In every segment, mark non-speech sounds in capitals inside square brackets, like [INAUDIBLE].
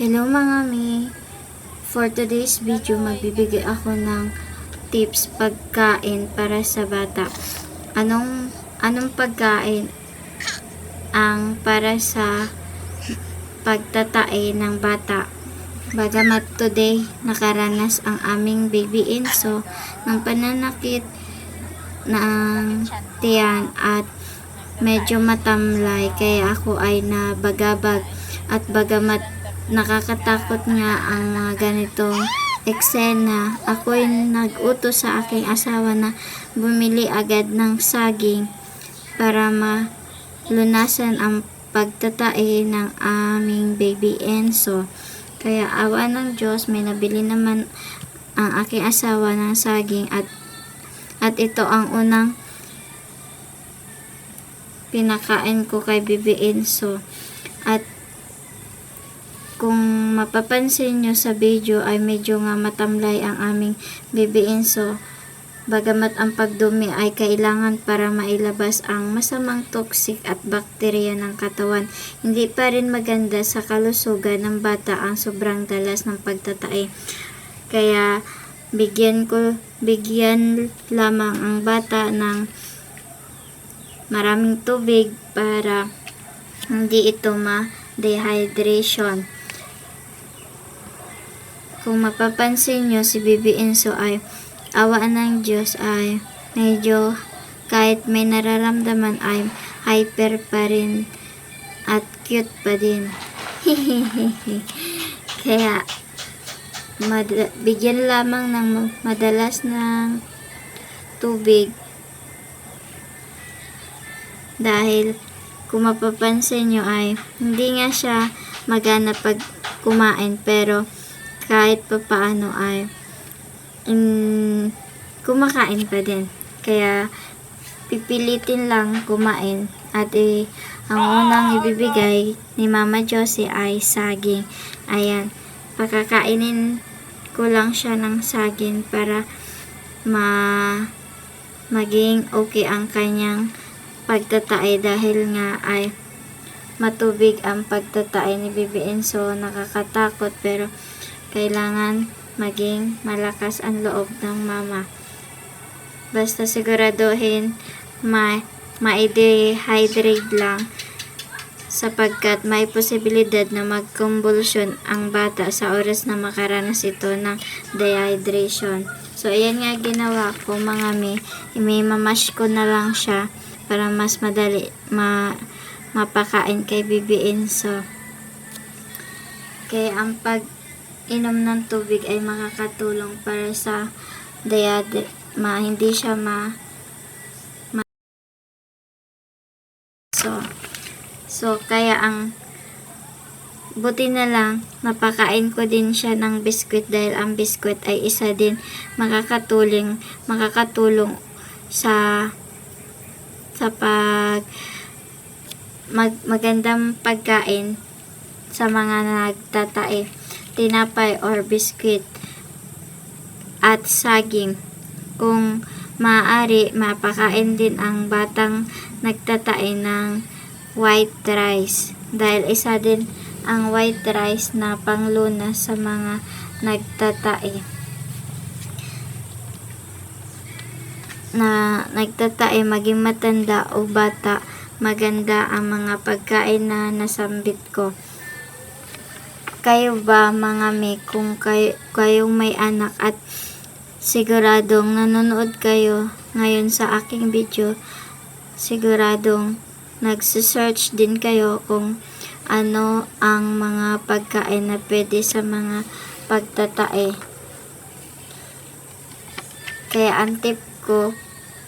Hello mga mi. For today's video, magbibigay ako ng tips pagkain para sa bata. Anong anong pagkain ang para sa pagtatae ng bata? Bagamat today nakaranas ang aming baby Enzo ng pananakit ng tiyan at medyo matamlay kaya ako ay nabagabag at bagamat nakakatakot nga ang mga ganitong eksena ako'y nag-utos sa aking asawa na bumili agad ng saging para malunasan ang pagtatae ng aming baby Enzo kaya awa ng Diyos may nabili naman ang aking asawa ng saging at at ito ang unang pinakain ko kay Bibi Enzo. At mapapansin nyo sa video ay medyo nga matamlay ang aming Bibi Enzo. Bagamat ang pagdumi ay kailangan para mailabas ang masamang toxic at bakterya ng katawan, hindi pa rin maganda sa kalusugan ng bata ang sobrang dalas ng pagtatae. Kaya bigyan ko bigyan lamang ang bata ng maraming tubig para hindi ito ma-dehydration. Kung mapapansin nyo, si Bibi Enzo ay awaan ng Diyos ay medyo kahit may nararamdaman ay hyper pa rin at cute pa din. [LAUGHS] Kaya bigyan lamang ng madalas ng tubig dahil kung mapapansin nyo ay hindi nga siya magana pag kumain pero kahit pa paano ay mm, kumakain pa din. Kaya pipilitin lang kumain. At eh, ang unang ibibigay ni Mama Josie ay saging. Ayan pakakainin ko lang siya ng saging para ma maging okay ang kanyang pagtatae dahil nga ay matubig ang pagtatae ni Bibi Enzo. Nakakatakot pero kailangan maging malakas ang loob ng mama basta siguraduhin ma ma-dehydrate lang sapagkat may posibilidad na magkonvulsyon ang bata sa oras na makaranas ito ng dehydration. So, ayan nga ginawa ko mga mi. Imimamash ko na lang siya para mas madali ma mapakain kay Bibi Enzo. Kaya ang pag inom ng tubig ay makakatulong para sa dehydration ma hindi siya ma, ma so So, kaya ang buti na lang, napakain ko din siya ng biskwit dahil ang biskwit ay isa din makakatulong, makakatulong sa sa pag mag, magandang pagkain sa mga nagtatae, tinapay or biskwit at saging. Kung maaari, mapakain din ang batang nagtatae ng white rice. Dahil isa din ang white rice na panglunas sa mga nagtatae. Na nagtatae maging matanda o bata maganda ang mga pagkain na nasambit ko kayo ba mga may kung kayo, kayong may anak at siguradong nanonood kayo ngayon sa aking video siguradong nagsisearch din kayo kung ano ang mga pagkain na pwede sa mga pagtatae. Kaya ang tip ko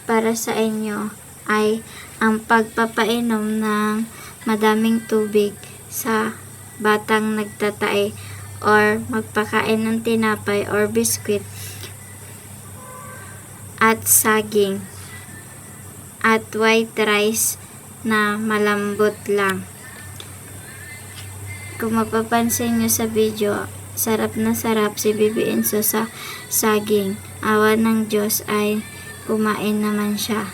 para sa inyo ay ang pagpapainom ng madaming tubig sa batang nagtatae or magpakain ng tinapay or biskwit at saging at white rice na malambot lang. Kung mapapansin nyo sa video, sarap na sarap si Bibi Enzo sa saging. Awa ng Diyos ay kumain naman siya.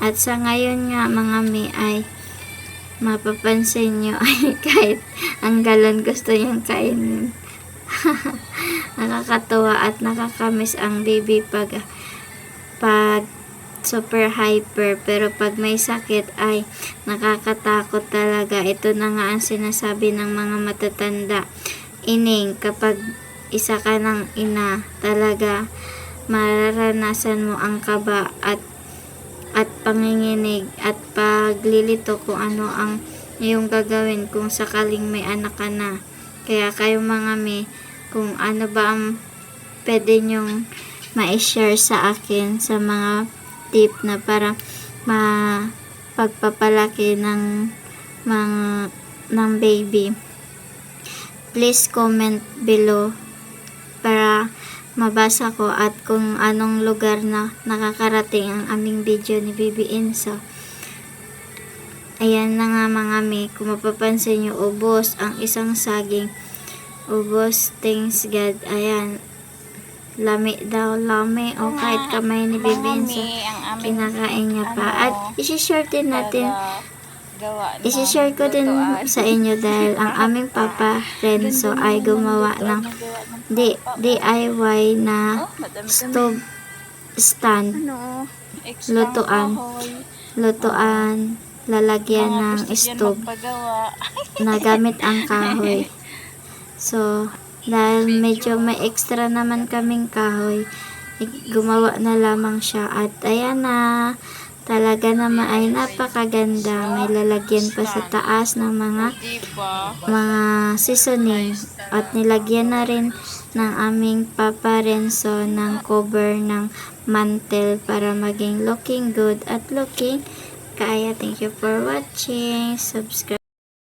At sa ngayon nga mga mi ay mapapansin nyo [LAUGHS] ay kahit ang galon gusto niyang kainin. [LAUGHS] Nakakatuwa at nakakamiss ang baby pag pag super hyper pero pag may sakit ay nakakatakot talaga. Ito na nga ang sinasabi ng mga matatanda. Ining, kapag isa ka ng ina, talaga mararanasan mo ang kaba at at panginginig at paglilito kung ano ang iyong gagawin kung sakaling may anak ka na. Kaya kayo mga me, kung ano ba ang pwede nyong ma-share sa akin sa mga tip na para ma pagpapalaki ng mga ng baby. Please comment below mabasa ko at kung anong lugar na nakakarating ang aming video ni Bibi Inso. Ayan na nga mga me, kung mapapansin nyo, ubos ang isang saging. Ubos, thanks God. Ayan, lami daw, lami. O kahit kamay ni Bibi Inso, kinakain niya pa. ano, At isi-share din natin gawa Isi-share ko din sa inyo dahil ang aming papa Renzo ay gumawa ng di, DIY na stove stand, ano, Lutuan. lutuan, lalagyan ng stove [LAUGHS] na gamit ang kahoy. So, dahil medyo may extra naman kaming kahoy, i- gumawa na lamang siya. At ayan na, talaga naman ay napakaganda. May lalagyan pa sa taas ng mga mga seasoning at nilagyan na rin ng aming Papa Renzo ng cover ng mantel para maging looking good at looking kaya. Thank you for watching. Subscribe.